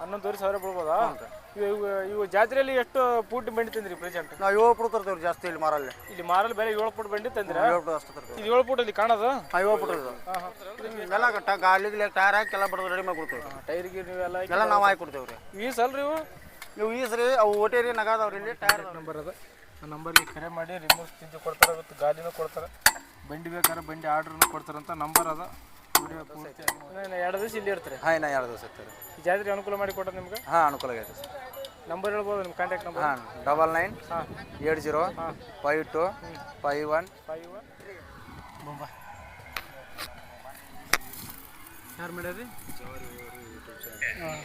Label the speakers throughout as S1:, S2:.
S1: ಹನ್ನೊಂದುವರೆ ಸಾವಿರ ಬಿಡ್ಬೋದಾ ಇವು ಇವು- ಇವು ಜಾತ್ರೆಯಲ್ಲಿ ಎಷ್ಟು ಪೂಟ್ ಬೆಂಡಿ ತಂದ್ರಿ ಪ್ರೆಸೆಂಟ್
S2: ನಾವು ಏಳು ಪುಟ್ ತರ್ತೇವ್ರಿ ಜಾಸ್ತಿ ಇಲ್ಲಿ ಮಾರಲ್ಲಿ.
S1: ಇಲ್ಲಿ ಮಾರಲ್ ಬೇರೆ ಏಳು ಪುಟ್ ಬೆಂಡಿ ತಂದ್ರಿ?
S2: ಏಳು ಪುಟ್ ಅಷ್ಟು ತರ್ತೀವಿ.
S1: ಇದು ಏಳು ಅಲ್ಲಿ ಕಾಣೋದು?
S2: ಹಾಂ ಏಳು ಇದು ಎಲ್ಲ ಕಟ್ಟ ಗಾಲಿ ಟೈರ್ ಹಾಕಿ ಎಲ್ಲ ಬಡದು ರೆಡಿ ಮಾಡಿ ಕೊಡ್ತೇವೆ.
S1: ಟೈರ್ ಗೀರ್ ನೀವೆಲ್ಲ
S2: ಎಲ್ಲ ನಾವು ಹಾಕಿ ಕೊಡ್ತೇವೆ ರೀ.
S1: ಈಸ್ ಅಲ್ರಿ ಇವು?
S2: ನೀವು ಈಸ್ರಿ ಅವು ಓಟೇರಿ ನಗಾದವ್ರಿ ಇಲ್ಲಿ ಟೈರ್
S1: ನಂಬರ್ ಅದ. ನಂಬರ್ಗೆ ಕರೆ ಮಾಡಿ ರಿಮೋಟ್ ತಿಂದು ಕೊಡ್ತಾರೆ ಮತ್ತು ಗಾಲಿನೂ ಕೊಡ್ತಾರೆ. ಬಂಡಿ ಬೇಕಾದ್ರೆ ಬಂಡಿ ಆರ್ಡ್ರನ್ನು ಕೊಡ್ತಾರಂತ ನಂಬರ್ ಅದ. ಎರಡು ದಿವಸ ಇಲ್ಲಿ ಇರ್ತಾರೆ?
S2: ಹಾಂ ಇನ್ನು ಎರಡು ದಿವಸ
S1: ಇರ್ತಾರೆ. ಜಾತ್ರೆ ಅನುಕೂಲ ಮಾಡಿ ಕೊಟ್ಟರೆ ನಿಮ್ಗೆ?
S2: ಹಾಂ ಅನುಕೂಲ ಆಗೈತೆ ಸರ್.
S1: ನಂಬರ್ ಹೇಳ್ಬೋದು ನಿಮ್ಮ ಕಾಂಟ್ಯಾಕ್ಟ್ ನಂಬರ್
S2: ಹಾಂ ಡಬಲ್ ನೈನ್
S1: ಹಾಂ.
S2: Eight zero five two five one
S1: five one ಯಾರು ಮಾಡ್ಯಾರಿ ಹಾಂ.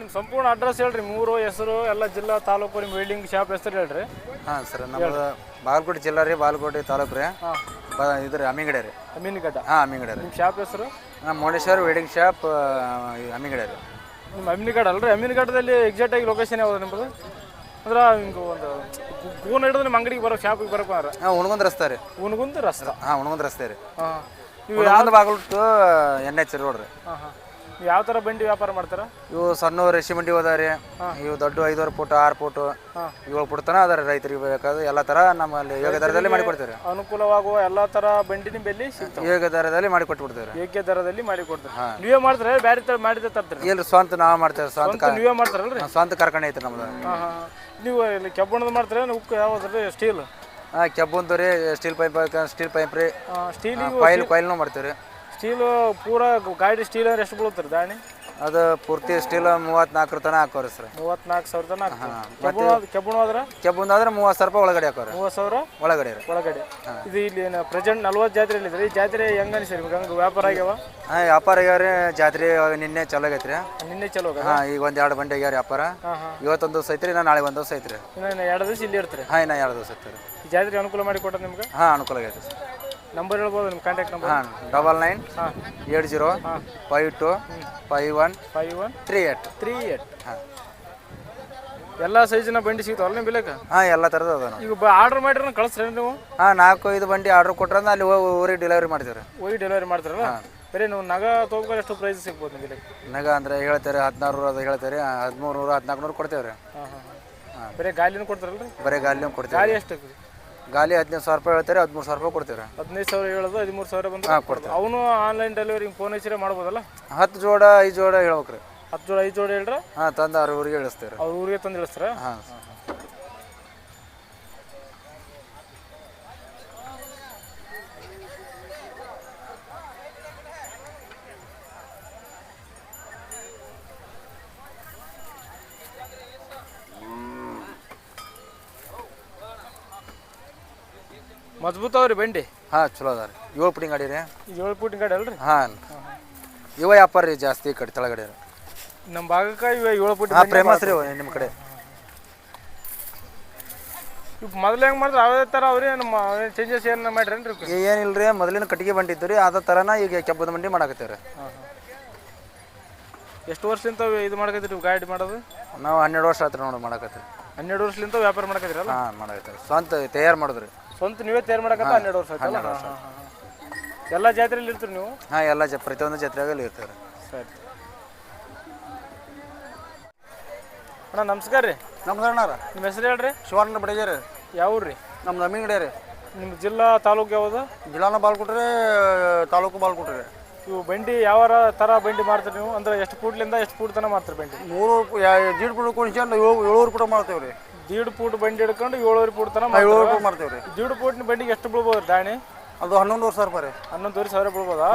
S1: ನಿಮ್ಮ ಸಂಪೂರ್ಣ ಅಡ್ರೆಸ್ ಹೇಳ್ರಿ ಮೂರು ಹೆಸರು ಎಲ್ಲ ಜಿಲ್ಲಾ ತಾಲೂಕು ನಿಮ್ಮ ವೆಲ್ಡಿಂಗ್ ಶಾಪ್ ಹೆಸರು ಹೇಳ್ರಿ.
S2: ಹಾಂ ಸರ್ ನಮ್ಮದು ಬಾಗಲಕೋಟೆ ಜಿಲ್ಲಾ ರೀ ಬಾಗಲಕೋಟೆ ತಾಲೂಕು ರೀ.
S1: ಹಾಂ.
S2: ಇದು ರೀ ಅಮ್ಮಿಗಡೆ ರೀ
S1: ಅಮೀನ್ಗಡ್ಡ?
S2: ಹಾಂ ಅಮ್ಮಿಗಡೆ ರೀ
S1: ನಿಮ್ಮ ಶಾಪ್ ಹೆಸರು?
S2: ನಮ್ಮ ಮೌನೇಶ್ವರ್ ವೆಡ್ಡಿಂಗ್ ಶಾಪ್ ಅಮ್ಮಿಗಡೆ ರೀ
S1: ನಿಮ್ಮ ಅಮ್ಮಿನಗಡ ಅಲ್ರಿ ಅಮ್ಮಿನಗಡದಲ್ಲಿ ಎಕ್ಸಾಕ್ಟ್ ಆಗಿ ಲೊಕೇಶನ್ ಯಾವ್ದು ನಿಮ್ಮದು ಅಂದ್ರೆ ಹಿಂಗೆ ಒಂದು ಗೂನ್ ಹಿಡಿದು ನಿಮ್ಮ ಅಂಗಡಿಗೆ ಬರೋ ಶಾಪಿಗೆ ಬರೋಕೆ
S2: ಹಾಂ ಉಣ್ಗೊಂದ್ ರಸ್ತೆ ರೀ.
S1: ಉನ್ಗುಂದ ರಸ್ತೆ?
S2: ಹಾಂ ಉಣ್ಗೊಂದ್ ರಸ್ತೆ ರೀ.
S1: ಹಾಂ. ನೀವು
S2: ಉಣ್ಗೊಂದ್ ಬಾಗಿಲು ಎನ್ ಎಚ್ ರೋಡ್ ರೀ.
S1: ಹಾಂ ಹಾಂ. ಯಾವ ತರ ಬಂಡಿ ವ್ಯಾಪಾರ ಮಾಡ್ತಾರ?
S2: ಇವು ಸಣ್ಣ ರೇಷಿ ಮಂಡಿ ಹೋದ ರೀ ಇವು ದೊಡ್ಡ ಐದುವರೆ ಫುಟ್ ಆರು ಫುಟ್. ಏಳು ಫುಟ್ ತನ ಅದ ರೀ ರೈತರಿಗೆ ಬೇಕಾದ ಎಲ್ಲ ತರ ನಮ್ಮಲ್ಲಿ ಯೋಗ ದರದಲ್ಲಿ ಮಾಡಿ ಕೊಡ್ತೀವಿ
S1: ಅನುಕೂಲವಾಗುವ ಎಲ್ಲ ತರ ಬಂಡಿ ನಿಂಬಲ್ಲಿ ಸಿಗ್ತಾವೆ?
S2: ಯೋಗ ದರದಲ್ಲಿ ಮಾಡಿ ಕೊಟ್ಬಿಡ್ತೀವಿ ರೀ
S1: ಯೋಗ್ಯ ದರದಲ್ಲಿ ಮಾಡಿ ಕೊಡ್ತಾರೆ ನೀವೇ ಮಾಡಿದ್ರೆ ಬೇರೆ ತರ ಮಾಡಿದ ತರ್ತೀರಿ?
S2: ಇಲ್ಲ ಸ್ವಂತ ನಾವು ಮಾಡ್ತೇವೆ ಸ್ವಂತ
S1: ನೀವೇ ಮಾಡ್ತಾರಲ್ರಿ?
S2: ಸ್ವಂತ ಕಾರ್ಖಾನೆ ಐತೆ ನಮ್ದು.
S1: ನೀವು ಇಲ್ಲಿ ಕೆಬ್ಬಣದ ಮಾಡ್ತಾರೆ ಉಕ್ಕು ಯಾವ್ದು ರೀ ಸ್ಟೀಲ್?
S2: ಹಾಂ ಕೆಬ್ಬಂದು ರೀ ಸ್ಟೀಲ್ ಪೈಪ್ ಸ್ಟೀಲ್ ಪೈಪ್ ರೀ.
S1: ಸ್ಟೀಲ್
S2: ಕೊಯ್ಲ್ ಕೊಯ್ಲ್ನು ಮಾಡ್ತೀವಿ ರೀ
S1: ಸ್ಟೀಲು ಪೂರ ಗಾಡಿ ಸ್ಟೀಲ್ ಅಂದ್ರೆ ಎಷ್ಟು ಬೀಳುತ್ತಾರೆ ದಾಣಿ?
S2: ಅದು ಪೂರ್ತಿ ಸ್ಟೀಲ್ ಮೂವತ್ತ್ನಾಲ್ಕರ ತನಕ ಹಾಕೋರಿ ಸರ್.
S1: ಮೂವತ್ನಾಲ್ಕು ಸಾವಿರ ತನಕ ಕೆಬ್ಬಣ ಕೆಬ್ಬಣ ಆದ್ರೆ
S2: ಮೂವತ್ತು ಸಾವಿರ ರೂಪಾಯಿ ಒಳಗಡೆ ಹಾಕೋರಿ.
S1: ಮೂವತ್ತು ಸಾವಿರ?
S2: ಒಳಗಡೆ ರೀ.
S1: ಒಳಗಡೆ. ಇದು ಇಲ್ಲಿ ಪ್ರೆಸೆಂಟ್ ನಲ್ವತ್ತು ಜಾತ್ರೆ ಇದ್ರೆ ಈ ಜಾತ್ರೆ ಹೆಂಗ ಅನಿಸ್ರಿ ನಿಮ್ಗೆ? ಹಂಗೆ ವ್ಯಾಪಾರ ಆಗ್ಯಾವ?
S2: ಹಾಂ ವ್ಯಾಪಾರ ಆಗ್ಯಾವ್ರಿ. ಜಾತ್ರೆ ನಿನ್ನೆ ಚಲೋ ಆಗೈತೆ ರೀ.
S1: ನಿನ್ನೆ ಚಲೋ
S2: ಹಾ ಈಗ ಒಂದು ಎರಡು ಬಂಡಿ ಆಗ್ಯಾರ ವ್ಯಾಪಾರ. ಇವತ್ತೊಂದು ದಿವಸ ಐತ್ರಿ ನಾ ನಾಳೆ ಒಂದು ದಿವಸ ಐತ್ರಿ.
S1: ಇನ್ನು ಎರಡು ದಿವಸ ಇಲ್ಲಿ ಇರ್ತೀರಿ?
S2: ಹಾಂ ನಾ ಎರಡು ದಿವಸ ಐತ್ರಿ.
S1: ಜಾತ್ರೆ ಅನುಕೂಲ ಮಾಡಿ ಕೊಟ್ಟರೆ ನಿಮ್ಗೆ?
S2: ಹಾಂ ಅನುಕೂಲ ಆಗೈತೆ ಸರ್.
S1: ನಂಬರ್ ಹೇಳ್ಬೋದು ನಿಮ್ಮ ಕಾಂಟ್ಯಾಕ್ಟ್ ನಂಬರ್
S2: ಹಾಂ ಡಬಲ್ ನೈನ್
S1: ಹಾಂ.
S2: ಏಟ್ ಜೀರೋ ಹಾಂ. Five two five one
S1: five one
S2: three eight
S1: three eight
S2: ಹಾಂ.
S1: ಎಲ್ಲ ಸೈಜಿನ ಬಂಡಿ ಸಿಗ್ತಾವಲ್ಲ ನಿಮ್ಮ ಬಿಲಕ್ಕೆ
S2: ಹಾಂ ಎಲ್ಲ ಥರದ ಅದ ನಾವು
S1: ಈಗ ಆರ್ಡರ್ ಮಾಡಿದ್ರೆ ಕಳಿಸ್ರಿ ನೀವು?
S2: ಹಾಂ ನಾಲ್ಕು ಐದು ಬಂಡಿ ಆರ್ಡ್ರ್ ಕೊಟ್ರಂದ್ರೆ ಅಲ್ಲಿ ಹೋಗಿ ಊರಿಗೆ ಡೆಲಿವರಿ ಮಾಡ್ತೀವಿ ರೀ
S1: ಹೋಗಿ ಡೆಲಿವರಿ ಮಾಡ್ತಾರಲ್ಲ? ಬರೀ ನೀವು ನಗ ತೊಗೊಬೇಕಾದ್ರೆ ಎಷ್ಟು ಪ್ರೈಸ್ ಸಿಗ್ಬೋದು ನಿಮ್ಮ ಬಿಲಕ್ಕೆ
S2: ನಗ ಅಂದ್ರೆ ಹೇಳ್ತಾರೆ ಹದಿನಾರು ಅದು ಹೇಳ್ತಾರೆ ಹದಿಮೂರು ನೂರು ಹದಿನಾಲ್ಕು ನೂರು ಕೊಡ್ತೇವೆ ರೀ
S1: ಹಾಂ ಹಾಂ. ಹಾಂ. ಬರೀ ಗಾಲಿನೂ ಕೊಡ್ತಾರಲ್ರಿ?
S2: ಬರೀ ಗಾಲಿನೂ ಕೊಡ್ತೀವಿ
S1: ಗಾಲಿ ಎಷ್ಟು
S2: ಗಾಲಿ ಹದಿನೈದು ಸಾವಿರ ರೂಪಾಯಿ ಹೇಳ್ತಾರೆ ಹದಿಮೂರು ಸಾವಿರ ರೂಪಾಯಿ ಕೊಡ್ತೀವಿ ರೀ
S1: ಹದಿನೈದು ಸಾವಿರ ಹೇಳೋದು ಹದಿಮೂರು ಸಾವಿರ ಬಂದು
S2: ಕೊಡ್ತೀವಿ.
S1: ಅವನು ಆನ್ಲೈನ್ ಡೆಲಿವರಿ ಫೋನ್ ಹಚ್ಚಿರೇ ಮಾಡ್ಬೋದಲ್ಲ?
S2: ಹತ್ತು ಜೋಡ ಐದು ಜೋಡ ಹೇಳ್ಬೇಕ್ರಿ.
S1: ಹತ್ತು ಜೋಡ ಐದು ಜೋಡ ಹೇಳ್ರ?
S2: ಹಾಂ ತಂದು ಅವ್ರ ಊರಿಗೆ ಇಳಿಸ್ತೀರಿ
S1: ಅವ್ರ ಊರಿಗೆ ತಂದು ಇಳಿಸ್ತಾರ?
S2: ಹಾಂ.
S1: ಮಜಬೂತ್ ಅವ್ರಿ ಬಂಡಿ?
S2: ಹಾಂ ಚಲೋ ಅದ ರೀ ಏಳು ಪುಟಿಂಗ್ ಗಾಡಿ ರೀ.
S1: ಈಗ ಏಳು ಫೂಟಿನ ಗಾಡಿ ಅಲ್ರಿ?
S2: ಹಾಂ ಇವ ವ್ಯಾಪಾರ ರೀ ಜಾಸ್ತಿ ಈ ಕಡೆ ತಳಗಡೆ ರೀ.
S1: ನಮ್ಮ ಭಾಗಕ್ಕೆ ಇವ ಏಳು ಫೂಟ್
S2: ಹಾಂ ಫೇಮಸ್ ರೀ ನಿಮ್ಮ ಕಡೆ.
S1: ಮೊದಲು ಹೆಂಗೆ ಮಾಡಿದ್ರೆ ಅದೇ ಥರ ಅವ್ರಿ ನಮ್ಮ ಚೇಂಜಸ್ ಏನು ಮಾಡ್ರಿ
S2: ಏನಿಲ್ರಿ ಏನಿಲ್ಲ ರೀ ಮೊದಲಿನ ಕಟ್ಟಿಗೆ ಬಂಡಿ ಇತ್ತು ರೀ ಅದೇ ಥರನ ಈಗ ಕೆಬ್ಬದ ಮಂಡಿ ಮಾಡಕತ್ತೀವಿ ರೀ.
S1: ಎಷ್ಟು ವರ್ಷದಿಂದ ಇದು ಮಾಡಕತ್ತೀರಿ ಗೈಡ್ ಮಾಡೋದು?
S2: ನಾವು ಹನ್ನೆರಡು ವರ್ಷ ಆತ್ರಿ ನೋಡಿ ಮಾಡಾಕತ್ತೀವಿ
S1: ಹನ್ನೆರಡು ವರ್ಷದಿಂದ ವ್ಯಾಪಾರ ಮಾಡಕತ್ತೀರಲ್ಲ?
S2: ಹಾಂ ಮಾಡಕತ್ತೀವಿ ಸ್ವಂತ ತಯಾರು ಮಾಡಿದ್ರಿ.
S1: ಸ್ವಂತ ನೀವೇ ತಯಾರು ಮಾಡಕತ್ತ ಹನ್ನೆರಡು ವರ್ಷ ಆಯ್ತಲ್ಲ. ಎಲ್ಲ ಜಾತ್ರೆಯಲ್ಲಿ ಇರ್ತೀರಿ ನೀವು?
S2: ಹಾಂ ಎಲ್ಲ ಜ ಪ್ರತಿಯೊಂದು ಜಾತ್ರೆಯಾಗಲ್ಲಿ ಇರ್ತೀವಿ ರೀ
S1: ಸರಿ. ಅಣ್ಣ ನಮಸ್ಕಾರ ರೀ.
S2: ನಮ್ದು ಅಣ್ಣಾರ
S1: ನಿಮ್ಮ ಹೆಸರು ಹೇಳ್ರಿ?
S2: ಶಿವಾನಂದ ಬಡಗೆ ರೀ.
S1: ಯಾವ ಊರು ರೀ?
S2: ನಮ್ಮ ಅಮ್ಮಿಂಗಡೆ ರೀ.
S1: ನಿಮ್ಮ ಜಿಲ್ಲಾ ತಾಲೂಕು ಯಾವುದು?
S2: ಜಿಲ್ಲಾನ ಬಾಲ್ಕೊಟ್ರೆ ತಾಲೂಕು ಬಾಲ್ಕೊಟ್ರೆ
S1: ಇವು ಬಂಡಿ ಯಾವ ಥರ ಬಂಡಿ ಮಾಡ್ತೀರಿ ನೀವು? ಅಂದ್ರೆ ಎಷ್ಟು ಕೂಡ್ಲಿಂದ ಎಷ್ಟು ಫೂಟ್ ತನಕ ಮಾಡ್ತೀರಿ ಬಂಡಿ
S2: ಮೂರು ಜೀಡ್ ಪುಡ ಕುಣಿಸ್ಕೊಂಡು ಏಳು ಏಳೂರು ಪುಟ ಮಾಡ್ತೇವೆ ರೀ.
S1: ದೀಡ್ ಫೂಟ್ ಬಂಡಿ ಹಿಡ್ಕೊಂಡು ಏಳುವರೆ ಫೂಟ್ ತನಕ?
S2: ಪುಟ ಮಾಡ್ತೇವೆ ರೀ
S1: ದೀಡ್ ಫೂಟ್ನ ಬಂಡಿಗೆ ಎಷ್ಟು ಬೀಳ್ಬೋದು ದಾಣಿ?
S2: ಅದು ಹನ್ನೊಂದು ಸಾವಿರ ರೂಪಾಯಿ ರೀ.
S1: ಹನ್ನೊಂದುವರೆ ಸಾವಿರ ಬೀಳ್ಬೋದಾ?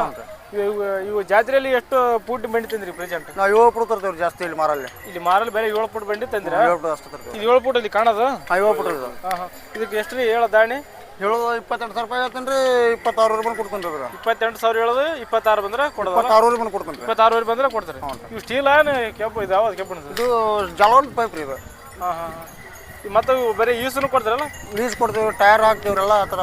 S1: ಇವು ಇವು- ಜಾತ್ರೆಯಲ್ಲಿ ಎಷ್ಟು ಫೂಟ್ ಬಂಡಿ ತಂದ್ರಿ ಪ್ರೆಸೆಂಟ್?
S2: ನಾವು ಏಳು ಪುಟ ತರ್ತೇವೆ ರೀ ಜಾಸ್ತಿ ಇಲ್ಲಿ ಮಾರಲ್ಲಿ.
S1: ಇಲ್ಲಿ ಮಾರಲ್ಲಿ ಬೇರೆ ಏಳು ಫೂಟ್ ಬಂಡಿ ತಂದ್ರೆ?
S2: ಏಳು ಪುಟ ಅಷ್ಟು ತರ್ತೇವೆ
S1: ಇದು ಏಳು ಫೂಟ್ ಅಲ್ಲಿ ಕಾಣೋದು?
S2: ಹಾಂ ಏಳು ಪುಟ ಇದು
S1: ಹಾಂ ಹಾಂ. ಇದಕ್ಕೆ ಎಷ್ಟು ರೀ ಹೇಳೋ ದಾಣಿ?
S2: ಹೇಳೋದು ಇಪ್ಪತ್ತೆಂಟು ಸಾವಿರ ರೂಪಾಯಿ ಹೇಳ್ತೇನೆ ರೀ ಇಪ್ಪತ್ತಾರು ರೂಪಾಯಿ ಕೊಡ್ತೇನೆ ರೀ
S1: ಇಪ್ಪತ್ತೆಂಟು ಸಾವಿರ ಹೇಳೋದು ಇಪ್ಪತ್ತಾರು ಬಂದ್ರೆ ಕೊಡೋದು
S2: ಇಪ್ಪತ್ತಾರು ರೂಪಾಯಿ ಕೊಡ್ತೇನೆ ಇಪ್ಪತ್ತಾರು
S1: ರೂಪಾಯಿ ಬಂದ್ರೆ ಕೊಡ್ತಾರೆ. ಇವು ಸ್ಟೀಲ್ ಕೆಂಪು ಇದು ಯಾವ್ದು ಕೆಂಪು
S2: ಇದು ಜಲವನ್ ಪೈಪ್ ರೀ ಇದು.
S1: ಹಾಂ ಹಾಂ. ಮತ್ತೆ ಇವು ಬರೀ ಯೂಸನ್ನು ಕೊಡ್ತಾರಲ್ಲ?
S2: ಲೀಸ್ ಕೊಡ್ತೇವೆ ಟೈರ್ ಹಾಕ್ತೇವ್ರಿ ಎಲ್ಲ ಆ ಥರ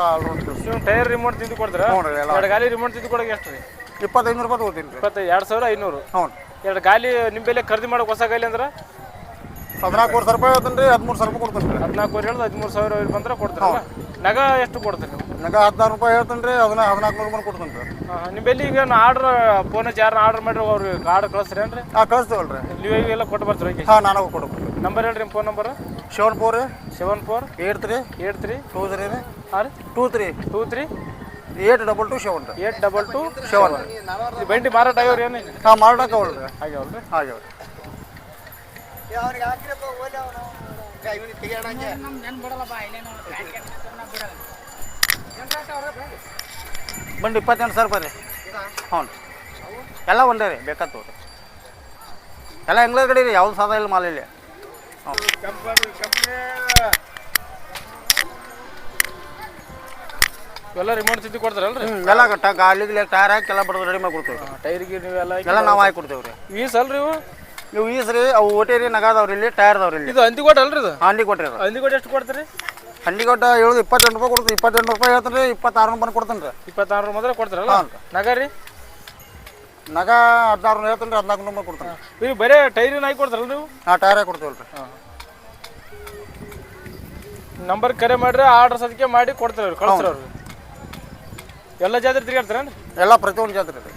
S1: ನೀವು ಟೈರ್ ರಿಮೋಟ್ ತಿಂದು ಕೊಡ್ತಾರೆ?
S2: ಹ್ಞೂ ರೀ ಎಲ್ಲ.
S1: ಎರಡು ಗಾಲಿ ರಿಮೋಟ್ ತಿಂದು ಕೊಡೋಕೆ ಎಷ್ಟು ರೀ
S2: ಇಪ್ಪತ್ತೈದು ರೂಪಾಯಿ ಕೊಡ್ತೀನಿ ರೀ
S1: ಇಪ್ಪತ್ತೈದು ಎರಡು ಸಾವಿರ ಐನೂರು.
S2: ಹ್ಞೂ
S1: ಎರಡು ಗಾಲಿ ನಿಮ್ಮ ಬೆಲೆ ಖರೀದಿ ಮಾಡೋಕೆ ಹೊಸ ಗಾಲಿ ಅಂದ್ರೆ?
S2: ಹದಿನಾಲ್ಕು ಸಾವಿರ ರೂಪಾಯಿ ಹೇಳ್ತೀನಿ ರೀ ಹದಿಮೂರು ಸಾವಿರ ರೂಪಾಯಿ ಕೊಡ್ತೀನಿ ರೀ
S1: ಹದಿನಾಲ್ಕು ಹೇಳಿದ ಹದಿಮೂರು ಸಾವಿರ ಬಂದ್ರೆ ಕೊಡ್ತಾರಲ್ಲ ನಗ ಎಷ್ಟು ಕೊಡ್ತೀರಿ ನೀವು
S3: ನಗ ಹದಿನಾರು ರೂಪಾಯಿ ಹೇಳ್ತೀನಿ ರೀ ಅದನ್ನ ಹದಿನಾಲ್ಕು ನೂರು ಬಂದು ಕೊಡ್ತೀನಿ ರೀ
S1: ನಿಮ್ಮ ಬೆಲ್ಲಿ ಈಗ ಆರ್ಡ್ರ್ ಫೋನ್ ಹಚ್ಚಿ ಯಾರನ್ನ ಆರ್ಡ್ರ್ ಮಾಡಿರಿ ಅವ್ರಿಗೆ ಆರ್ಡ್ರ್ ಕಳಿಸ್ರೇನ್ರಿ
S3: ಹಾಂ ಕಳಿಸ್ತೀವಲ್ರಿ.
S1: ನೀವು ಎಲ್ಲ ಕೊಟ್ಟು ಬರ್ತೀರಿ
S3: ಹಾಂ ನಾನು ಕೊಡ್ಬೇಕು
S1: ನಂಬರ್ ಹೇಳ್ರಿ ನಿಮ್ಮ phone number
S3: seven four
S1: seven four
S3: eight three
S1: eight three
S3: two three R
S1: ಹಾಂ ರೀ
S3: two three
S1: two three
S3: eight double two seven ರೀ
S1: ಏಟ್ ಡಬಲ್ ಟು
S3: ಸೆವೆನ್
S1: ಈ ಬಂಡಿ ಮಾರಾಟ ಆಗ್ಯಾವ್ರಿ ಏನು
S3: ಹಾಂ ಮಾರಾಟ ಅವಳು ಆಗ್ಯಾವ್ರಿ
S1: ಆಗ್ಯಾವ್ರಿ
S3: ಹಾಗೆ ಬಂದು ಇಪ್ಪತ್ತೆಂಟು ಸಾವಿರ ರೂಪಾಯಿ ರೀ. ಹ್ಞೂ ಎಲ್ಲ ಒಂದೇ ರೀ ಬೇಕಾಗ್ತವ್ರಿ ರೀ. ಎಲ್ಲ ಹೆಂಗ್ಲೇ ಕಡೆ ರೀ ಯಾವ್ದು ಸಾಧ ಇಲ್ಲ ಮಾಲಿಲ್ಲ ಇಲ್ಲಿ.
S1: ಇವೆಲ್ಲ ರಿಮೋಟ್ ತಿದ್ದು ಕೊಡ್ತಾರಲ್ರಿ?
S3: ಎಲ್ಲ ಕಟ್ಟ ಗಾಲಿಗೆ ಟೈರ್ ಹಾಕಿ ಎಲ್ಲ ಬಡ್ದು ರೆಡಿ ಮಾಡಿ ಕೊಡ್ತೀವಿ ಟೈರ್
S1: ಟೈರ್ಗೆ ನೀವೆಲ್ಲ
S3: ಎಲ್ಲ ನಾವು ಹಾಕಿ ಕೊಡ್ತೇವೆ ರೀ
S1: ವೀಸ್ ಅಲ್ರಿ ಇವು?
S3: ಇವು ಈಸ್ ರೀ ಅವು ಓಟೇರಿ ನಗಾದವ್ರಿ ಇಲ್ಲಿ ಟೈರ್ ಅದಾವ್ರಿ ಇಲ್ಲಿ.
S1: ಇದು ಹಂದಿ ಕೊಟ್ಟು ಅಲ್ರಿ ಇದು?
S3: ಹಾಂಡಿ ಕೊಟ್ರಿ ಅದು
S1: ಹಂದಿ ಕೊಟ್ಟು ಎಷ್ಟು ಕೊಡ್ತೀರಿ?
S3: ಹಂಡಿ ಕೊಟ್ಟ ಹೇಳುದು ಇಪ್ಪತ್ತೆಂಟು ರೂಪಾಯಿ ಕೊಡ್ತೀವಿ. ಇಪ್ಪತ್ತೆಂಟು ರೂಪಾಯಿ ಹೇಳ್ತಾರೆ ಇಪ್ಪತ್ತಾರು ಬಂದು ಕೊಡ್ತೀನಿ ರೀ
S1: ಇಪ್ಪತ್ತಾರು ಮಾತ್ರ ಕೊಡ್ತಾರಲ್ಲ?
S3: ಹಾಂ.
S1: ನಗ ರೀ?
S3: ನಗ ಹದಿನಾರು ಹೇಳ್ತೀನಿ ರೀ ಹದಿನಾಲ್ಕು ರೂಪಾಯಿ ಕೊಡ್ತೀನಿ
S1: ನೀವು ಬರೇ ಟೈರಿನ ಹಾಕಿ ಕೊಡ್ತಾರಲ್ಲ ನೀವು
S3: ಹಾಂ ಟೈರ್ ಹಾಕಿ ಕೊಡ್ತೀವಲ್ಲ ರೀ
S1: ನಂಬರ್ ಕರೆ ಮಾಡ್ರಿ ಆರ್ಡರ್ ಸದ್ಕೆ ಮಾಡಿ ಕೊಡ್ತಾರೆ ಅವ್ರು ಕಳಿಸ್ತಾರೆ ಅವ್ರು. ಎಲ್ಲ ಜಾತ್ರೆ ತಿರ್ಗಾಡ್ತಾರೆ
S3: ಎಲ್ಲ ಪ್ರತಿಯೊಂದು ಜಾತ್ರೆ ರೀ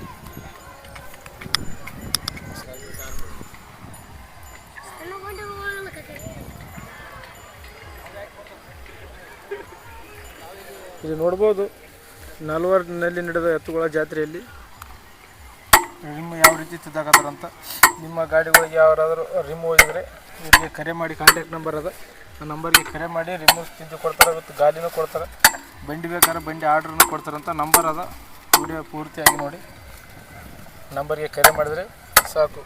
S1: ಇದು ನೋಡ್ಬೋದು ನಲ್ವರ್ನಲ್ಲಿ ನಡೆದ ಎತ್ತುಗಳ ಜಾತ್ರೆಯಲ್ಲಿ. ರಿಮ್ ಯಾವ ರೀತಿ ತಿದ್ದಾಕತ್ತಾರಂತ ನಿಮ್ಮ ಗಾಡಿಗಳಿಗೆ ಯಾರಾದರೂ ರಿಮ್ ಹೋಗಿದ್ರೆ ಇವರಿಗೆ ಕರೆ ಮಾಡಿ ಕಾಂಟ್ಯಾಕ್ಟ್ ನಂಬರ್ ಅದ. ನಂಬರ್ಗೆ ಕರೆ ಮಾಡಿ ರಿಮೂವ್ ತಿದ್ದು ಕೊಡ್ತಾರೆ ಮತ್ತು ಗಾಲಿನೂ ಕೊಡ್ತಾರೆ, ಬಂಡಿ ಬೇಕಾದ್ರೆ ಬಂಡಿ ಆರ್ಡ್ರನ್ನು ಕೊಡ್ತಾರಂತ ನಂಬರ್ ಅದ. ವಿಡಿಯೋ ಪೂರ್ತಿಯಾಗಿ ನೋಡಿ. ನಂಬರ್ಗೆ ಕರೆ ಮಾಡಿದರೆ ಸಾಕು.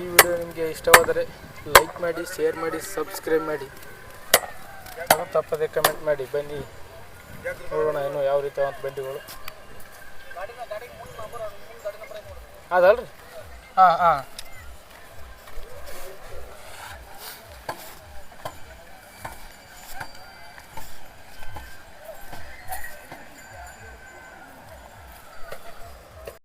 S1: ಈ ವಿಡಿಯೋ ನಿಮಗೆ ಇಷ್ಟವಾದರೆ ಲೈಕ್ ಮಾಡಿ ಶೇರ್ ಮಾಡಿ ಸಬ್ಸ್ಕ್ರೈಬ್ ಮಾಡಿ. ಅದು ತಪ್ಪದೆ ಕಮೆಂಟ್ ಮಾಡಿ. ಬನ್ನಿ. ನೋಡೋಣ ಇನ್ನು ಯಾವ ರೀತಿ ಅಂತ ಬಂಡಿಗಳು. ಅದಲ್ರಿ ಹಾಂ ಹಾಂ.